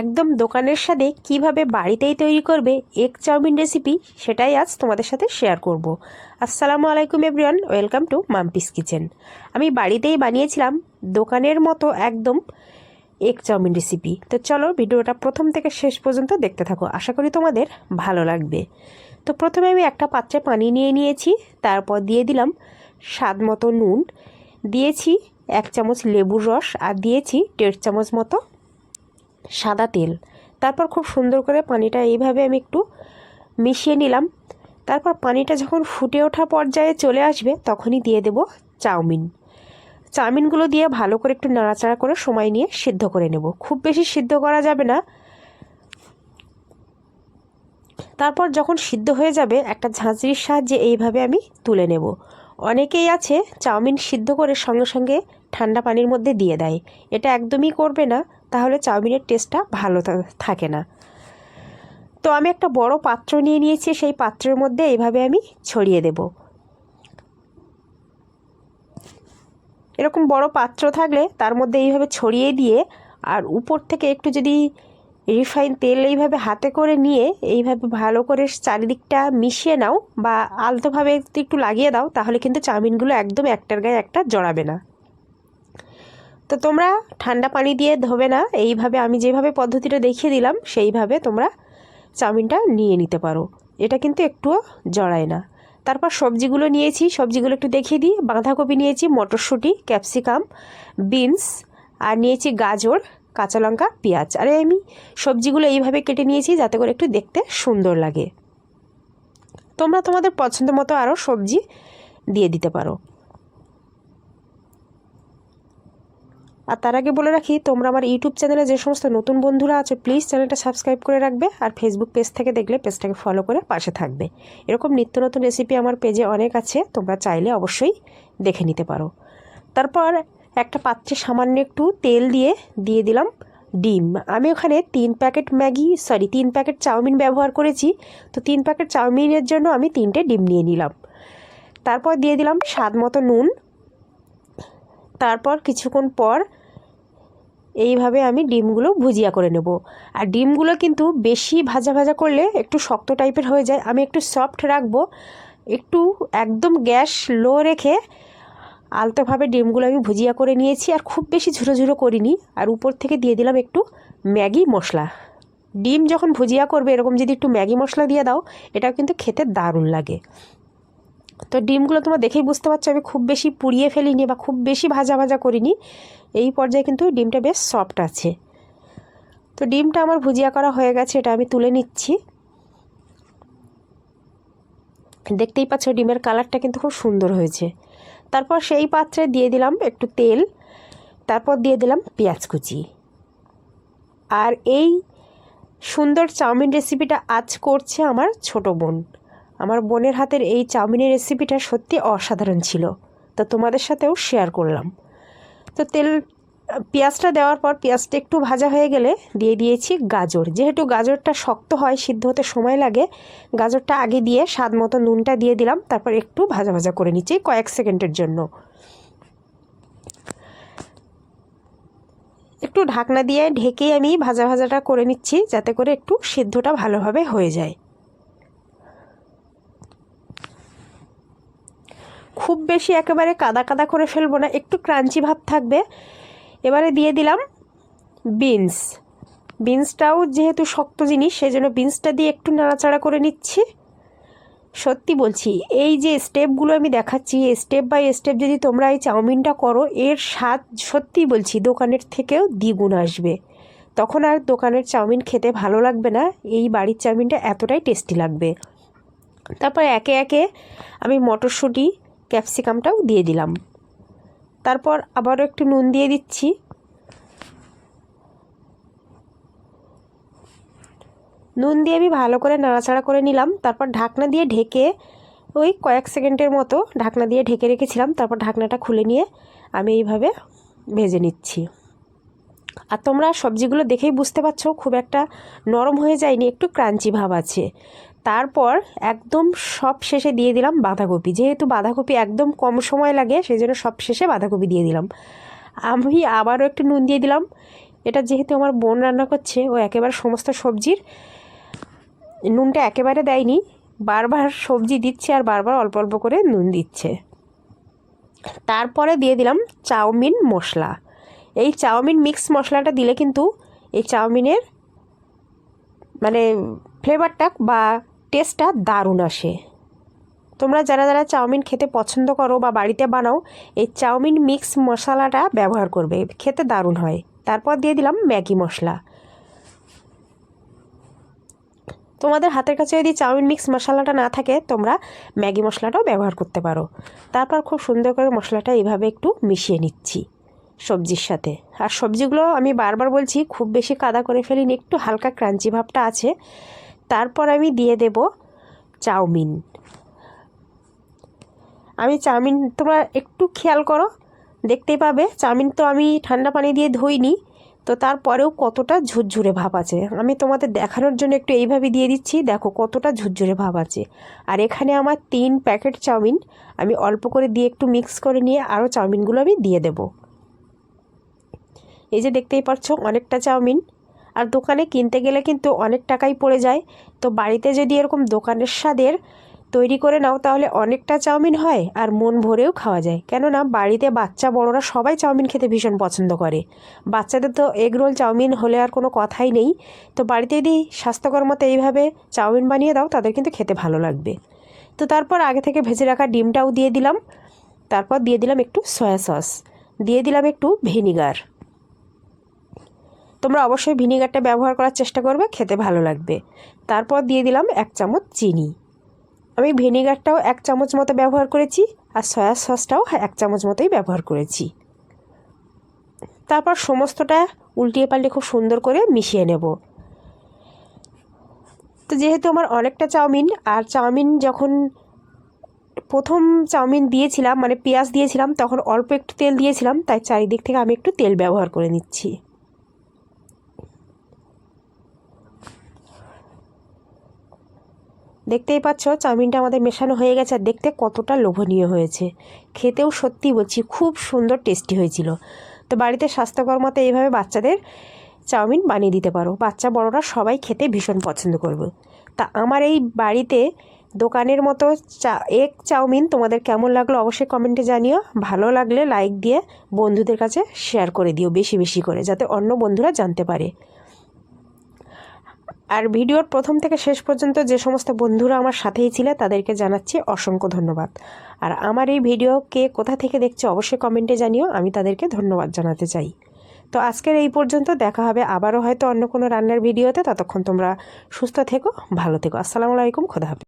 একদম দোকানের স্বাদে কীভাবে বাড়িতেই তৈরি করবে এগ চাউমিন রেসিপি সেটাই আজ তোমাদের সাথে শেয়ার করব। আসসালামু আলাইকুম everyone welcome to Mampi's kitchen আমি বাড়িতেই বানিয়েছিলাম দোকানের মতো একদম এগ চাউমিন রেসিপি তো চলো ভিডিওটা প্রথম থেকে শেষ পর্যন্ত দেখতে থাকো, আশা করি তোমাদের ভালো লাগবে। তো প্রথমে আমি একটা পাত্রে পানি নিয়ে নিয়েছি, তারপর দিয়ে দিলাম স্বাদ মতো নুন, দিয়েছি এক চামচ লেবুর রস, আর দিয়েছি দেড় চামচ মতো সাদা তেল। তারপর খুব সুন্দর করে পানিটা এইভাবে আমি একটু মিশিয়ে নিলাম। তারপর পানিটা যখন ফুটে ওঠা পর্যায়ে চলে আসবে, তখনই দিয়ে দেব চাউমিন। চাউমিনগুলো দিয়ে ভালো করে একটু নাড়াচাড়া করে সময় নিয়ে সিদ্ধ করে নেব। খুব বেশি সিদ্ধ করা যাবে না। তারপর যখন সিদ্ধ হয়ে যাবে, একটা ঝাঁঝরির সাহায্যে এইভাবে আমি তুলে নেব। অনেকেই আছে চাউমিন সিদ্ধ করে সঙ্গে সঙ্গে ঠান্ডা পানির মধ্যে দিয়ে দেয়। এটা একদমই করবে না। তাহলে চাউমিনের টেস্টটা ভালো থাকে না। তো আমি একটা বড় পাত্র নিয়ে নিয়েছি, সেই পাত্রের মধ্যে এইভাবে আমি ছড়িয়ে দেব। এরকম বড় পাত্র থাকলে তার মধ্যে এইভাবে ছড়িয়ে দিয়ে আর উপর থেকে একটু যদি রিফাইন তেল এইভাবে হাতে করে নিয়ে এইভাবে ভালো করে চারিদিকটা মিশিয়ে নাও বা আলতোভাবে একটু লাগিয়ে দাও, তাহলে কিন্তু চাউমিনগুলো একদম একটার গায়ে একটা জড়াবে না। তো তোমরা ঠান্ডা পানি দিয়ে ধোবে না। এইভাবে আমি যেভাবে পদ্ধতিটা দেখিয়ে দিলাম, সেইভাবে তোমরা চাউমিনটা নিয়ে নিতে পারো। এটা কিন্তু একটুও জড়ায় না। তারপর সবজিগুলো নিয়েছি, সবজিগুলো একটু দেখিয়ে দিই। বাঁধাকপি নিয়েছি, মটরশুঁটি, ক্যাপসিকাম, বিনস, আর নিয়েছি গাজর, কাঁচা লঙ্কা, পেঁয়াজ। আরে আমি সবজিগুলো এইভাবে কেটে নিয়েছি যাতে করে একটু দেখতে সুন্দর লাগে। তোমরা তোমাদের পছন্দ মতো আরও সবজি দিয়ে দিতে পারো। আর তার আগে বলে রাখি, তোমরা আমার ইউটিউব চ্যানেলে যে সমস্ত নতুন বন্ধুরা আছে প্লিজ চ্যানেলটা সাবস্ক্রাইব করে রাখবে আর ফেসবুক পেজ থেকে দেখলে পেজটাকে ফলো করে পাশে থাকবে। এরকম নিত্য নতুন রেসিপি আমার পেজে অনেক আছে, তোমরা চাইলে অবশ্যই দেখে নিতে পারো। তারপর একটা পাত্রে সামান্য একটু তেল দিয়ে দিয়ে দিলাম ডিম। আমি ওখানে তিন প্যাকেট ম্যাগি সরি তিন প্যাকেট চাউমিন ব্যবহার করেছি। তো তিন প্যাকেট চাউমিনের জন্য আমি তিনটে ডিম নিয়ে নিলাম। তারপর দিয়ে দিলাম স্বাদ মতো নুন। তারপর কিছুক্ষণ পর এইভাবে আমি ডিমগুলো ভুজিয়া করে নেব। আর ডিমগুলো কিন্তু বেশি ভাজা ভাজা করলে একটু শক্ত টাইপের হয়ে যায়। আমি একটু সফট রাখব। একটু একদম গ্যাস লো রেখে আলতোভাবে ডিমগুলো আমি ভুজিয়া করে নিয়েছি। আর খুব বেশি ঝুরো ঝুরো করিনি। আর উপর থেকে দিয়ে দিলাম একটু ম্যাগি মশলা। ডিম যখন ভুজিয়া করবে, এরকম যদি একটু ম্যাগি মশলা দিয়ে দাও, এটাও কিন্তু খেতে দারুণ লাগে। তো ডিমগুলো তোমরা দেখেই বুঝতে পারছ, আমি খুব বেশি পুড়িয়ে ফেলিনি বা খুব বেশি ভাজা ভাজা করিনি। এই পর্যায়ে কিন্তু ডিমটা বেশ সফট আছে। তো ডিমটা আমার ভুজিয়া করা হয়ে গেছে, এটা আমি তুলে নিচ্ছি। দেখতেই পাচ্ছ ডিমের কালারটা কিন্তু খুব সুন্দর হয়েছে। তারপর সেই পাত্রে দিয়ে দিলাম একটু তেল, তারপর দিয়ে দিলাম পেঁয়াজ কুচি। আর এই সুন্দর চাউমিন রেসিপিটা আজ করছে আমার ছোট বোন। আমার বোনের হাতের এই চাউমিনের রেসিপিটা সত্যি অসাধারণ ছিল। তো তোমাদের সাথেও শেয়ার করলাম। তো তেল, পেঁয়াজটা দেওয়ার পর পেঁয়াজটা একটু ভাজা হয়ে গেলে দিয়ে দিয়েছি গাজর। যেহেতু গাজরটা শক্ত হয়, সিদ্ধ হতে সময় লাগে, গাজরটা আগে দিয়ে স্বাদ মতো নুনটা দিয়ে দিলাম, তারপর একটু ভাজা ভাজা করে নিচ্ছি কয়েক সেকেন্ডের জন্য। একটু ঢাকনা দিয়ে ঢেকে আমি ভাজা ভাজাটা করে নিচ্ছি, যাতে করে একটু সিদ্ধটা ভালোভাবে হয়ে যায়। খুব বেশি একেবারে কাদা কাদা করে ফেলব না, একটু ক্রাঞ্চি ভাব থাকবে। এবারে দিয়ে দিলাম বিনস বিনসটাও যেহেতু শক্ত জিনিস সেই জন্য বিনসটা দিয়ে একটু নাড়াচাড়া করে নিচ্ছি। সত্যি বলছি, এই যে স্টেপগুলো আমি দেখাচ্ছি স্টেপ বাই স্টেপ যদি তোমরা এই চাউমিনটা করো, এর স্বাদ সত্যি বলছি দোকানের থেকেও দ্বিগুণ আসবে। তখন আর দোকানের চাউমিন খেতে ভালো লাগবে না, এই বাড়ির চাউমিনটা এতটাই টেস্টি লাগবে। তারপর একে একে আমি মটরশুঁটি ক্যাপসিকামটাও দিয়ে দিলাম। তারপর আবারও একটু নুন দিয়ে দিচ্ছি। নুন দিয়ে আমি ভালো করে নাড়াচাড়া করে নিলাম। তারপর ঢাকনা দিয়ে ঢেকে ওই কয়েক সেকেন্ডের মতো ঢাকনা দিয়ে ঢেকে রেখেছিলাম। তারপর ঢাকনাটা খুলে নিয়ে আমি এইভাবে ভেজে নিচ্ছি। আর তোমরা সবজিগুলো দেখেই বুঝতে পারছ, খুব একটা নরম হয়ে যায়নি, একটু ক্রাঞ্চি ভাব আছে। তারপর একদম সব শেষে দিয়ে দিলাম বাঁধাকপি। যেহেতু বাঁধাকপি একদম কম সময় লাগে সেই জন্য সব শেষে বাঁধাকপি দিয়ে দিলাম। আমি আবারও একটু নুন দিয়ে দিলাম। এটা যেহেতু আমার বোন রান্না করছে, ও একেবারে সমস্ত সবজির নুনটা একেবারে দেয়নি, বারবার সবজি দিচ্ছে আর বারবার অল্প অল্প করে নুন দিচ্ছে। তারপরে দিয়ে দিলাম চাউমিন মশলা। এই চাউমিন মিক্স মশলাটা দিলে কিন্তু এই চাউমিনের মানে ফ্লেভারটা বা টেস্টটা দারুণ আসে। তোমরা যারা যারা চাউমিন খেতে পছন্দ করো বা বাড়িতে বানাও, এই চাউমিন মিক্স মশলাটা ব্যবহার করবে। খেতে দারুণ হয়। তারপর দিয়ে দিলাম ম্যাগি মশলা। তোমাদের হাতের কাছে যদি চাউমিন মিক্স মশলাটা না থাকে, তোমরা ম্যাগি মশলাটাও ব্যবহার করতে পারো। তারপর খুব সুন্দর করে মশলাটা এইভাবে একটু মিশিয়ে নিচ্ছি সবজির সাথে। আর সবজিগুলো আমি বারবার বলছি, খুব বেশি কাদা করে ফেলিনি, একটু হালকা ক্রাঞ্চি ভাবটা আছে। তারপর আমি দিয়ে দেব চাউমিন। আমি চাউমিন, তোমরা একটু খেয়াল করো, দেখতেই পাবে চাউমিন তো আমি ঠান্ডা পানি দিয়ে ধুইনি, তো তারপরেও কতটা ঝুরঝুরে ভাব আছে। আমি তোমাদের দেখানোর জন্য একটু এইভাবে দিয়ে দিচ্ছি, দেখো কতটা ঝুরঝুরে ভাব আছে। আর এখানে আমার তিন প্যাকেট চাউমিন, আমি অল্প করে দিয়ে একটু মিক্স করে নিয়ে আরও চাউমিনগুলো আমি দিয়ে দেব। এই যে দেখতেই পাচ্ছ, অনেকটা চাউমিন। আর দোকানে কিনতে গেলে কিন্তু অনেক টাকাই পড়ে যায়। তো বাড়িতে যদি এরকম দোকানের স্বাদের তৈরি করে নাও, তাহলে অনেকটা চাউমিন হয় আর মন ভরেও খাওয়া যায়। কেননা বাড়িতে বাচ্চা বড়রা সবাই চাউমিন খেতে ভীষণ পছন্দ করে। বাচ্চাদের তো এগ রোল চাউমিন হলে আর কোনো কথাই নেই। তো বাড়িতে যদি স্বাস্থ্যকর মতো এইভাবে চাউমিন বানিয়ে দাও, তাদের কিন্তু খেতে ভালো লাগবে। তো তারপর আগে থেকে ভেজে রাখা ডিমটাও দিয়ে দিলাম। তারপর দিয়ে দিলাম একটু সয়া সস। দিয়ে দিলাম একটু ভিনিগার। তোমরা অবশ্যই ভিনিগারটা ব্যবহার করার চেষ্টা করবে, খেতে ভালো লাগবে। তারপর দিয়ে দিলাম এক চামচ চিনি। আমি ভিনিগারটাও এক চামচ মতো ব্যবহার করেছি, আর সয়া সসটাও এক চামচ মতোই ব্যবহার করেছি। তারপর সমস্তটা উল্টিয়ে পাল্টে খুব সুন্দর করে মিশিয়ে নেব। তো যেহেতু আমার অনেকটা চাউমিন, আর চাউমিন যখন প্রথম চাউমিন দিয়েছিলাম মানে পেঁয়াজ দিয়েছিলাম, তখন অল্প একটু তেল দিয়েছিলাম, তাই চারিদিক থেকে আমি একটু তেল ব্যবহার করে নিচ্ছি। দেখতেই পাচ্ছ, চাউমিনটা আমাদের মেশানো হয়ে গেছে আর দেখতে কতটা লোভনীয় হয়েছে। খেতেও সত্যি বলছি, খুব সুন্দর টেস্টি হয়েছিল। তো বাড়িতে স্বাস্থ্যকর মতো এইভাবে বাচ্চাদের চাউমিন বানিয়ে দিতে পারো। বাচ্চা বড়রা সবাই খেতে ভীষণ পছন্দ করবে। তা আমার এই বাড়িতে দোকানের মতো চা, এক চাউমিন তোমাদের কেমন লাগল অবশ্যই কমেন্টে জানিও। ভালো লাগলে লাইক দিয়ে বন্ধুদের কাছে শেয়ার করে দিও, বেশি বেশি করে, যাতে অন্য বন্ধুরা জানতে পারে। আর ভিডিওর প্রথম থেকে শেষ পর্যন্ত যে সমস্ত বন্ধুরা আমার সাথেই ছিল, তাদেরকে জানাচ্ছি অসংখ্য ধন্যবাদ। আর আমার এই ভিডিও কে কোথা থেকে দেখছে অবশ্যই কমেন্টে জানিও, আমি তাদেরকে ধন্যবাদ জানাতে চাই। তো আজকের এই পর্যন্ত, দেখা হবে আবারও হয়তো অন্য কোনো রান্নার ভিডিওতে, ততক্ষণ তোমরা সুস্থ থেকো, ভালো থেকো। আসসালামু আলাইকুম, খোদা হাফেজ।